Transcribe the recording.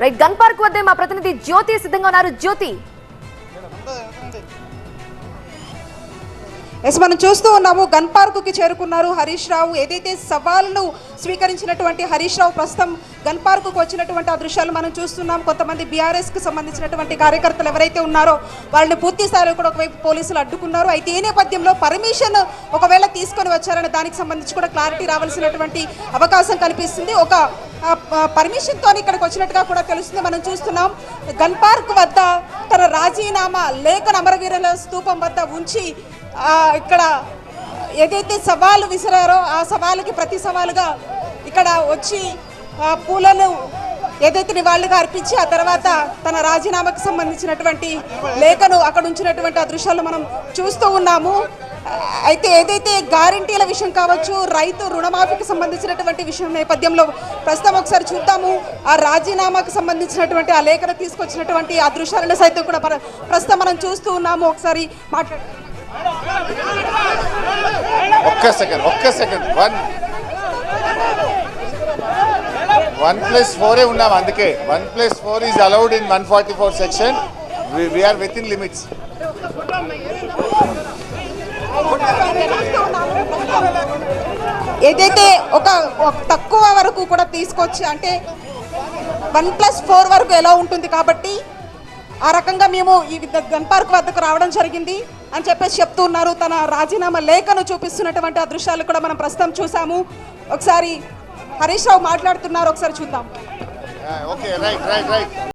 Right gun park వద్దే మా ప్రతినిధి జ్యోతి సిద్ధంగా ఉన్నారు. జ్యోతి. ఎస్ మనం చూస్తూ ఉన్నాము గన్ పార్కుకి చేరుకున్నారు హరీష్ రావు. ఏదైతే సవాల్ను స్వీకరించినటువంటి హరీష్ రావు ప్రస్తుతం గన్ పార్కుకు వచ్చినటువంటి ఆ దృశ్యాలు మనం చూస్తున్నాం. కొంతమంది బీఆర్ఎస్కి సంబంధించినటువంటి కార్యకర్తలు ఎవరైతే ఉన్నారో వాళ్ళని పూర్తి స్థాయిలో కూడా ఒకవైపు పోలీసులు అడ్డుకున్నారు. అయితే ఈ నేపథ్యంలో పర్మిషన్ ఒకవేళ తీసుకొని వచ్చారని దానికి సంబంధించి కూడా క్లారిటీ రావాల్సినటువంటి అవకాశం కనిపిస్తుంది. ఒక పర్మిషన్ ఇక్కడికి వచ్చినట్టుగా కూడా తెలుస్తుంది. మనం చూస్తున్నాం గన్ పార్క్ వద్ద తన రాజీనామా లేఖను అమరవీరుల స్థూపం వద్ద ఉంచి ఇక్కడ ఏదైతే సవాలు విసిరారో ఆ సవాలుకి ప్రతి సవాలుగా ఇక్కడ వచ్చి పూలను ఏదైతే నివాళులుగా అర్పించి ఆ తర్వాత తన రాజీనామాకు సంబంధించినటువంటి లేఖను అక్కడ ఉంచినటువంటి ఆ దృశ్యాలు మనం చూస్తూ ఉన్నాము. అయితే ఏదైతే గ్యారంటీల విషయం కావచ్చు రైతు రుణమాఫీకి సంబంధించినటువంటి విషయం నేపథ్యంలో ప్రస్తుతం ఒకసారి చూద్దాము. ఆ రాజీనామాకు సంబంధించినటువంటి ఆ లేఖను తీసుకొచ్చినటువంటి ఆ దృశ్యాలను సైతం కూడా ప్రస్తుతం మనం చూస్తూ ఉన్నాము. ఒకసారి మాట్లాడు ఒక్క సెకండ్ ఒక్క సెకండ్ వన్ వన్ ప్లస్ ఫోరే ఉన్నాం అందుకే. One plus four is allowed in one forty four section. We are within limits. ఏదైతే ఒక తక్కువ వరకు కూడా తీసుకొచ్చి అంటే వన్ ప్లస్ ఫోర్ వరకు ఎలా ఉంటుంది కాబట్టి ఆ రకంగా మేము ఈ గన్ పార్క్ వద్దకు రావడం జరిగింది అని చెప్పేసి చెప్తూ ఉన్నారు. తన రాజీనామా లేఖను చూపిస్తున్నటువంటి ఆ దృశ్యాలు కూడా మనం ప్రస్తుతం చూసాము. ఒకసారి హరీష్ రావు మాట్లాడుతున్నారు ఒకసారి చూద్దాం. Okay right right right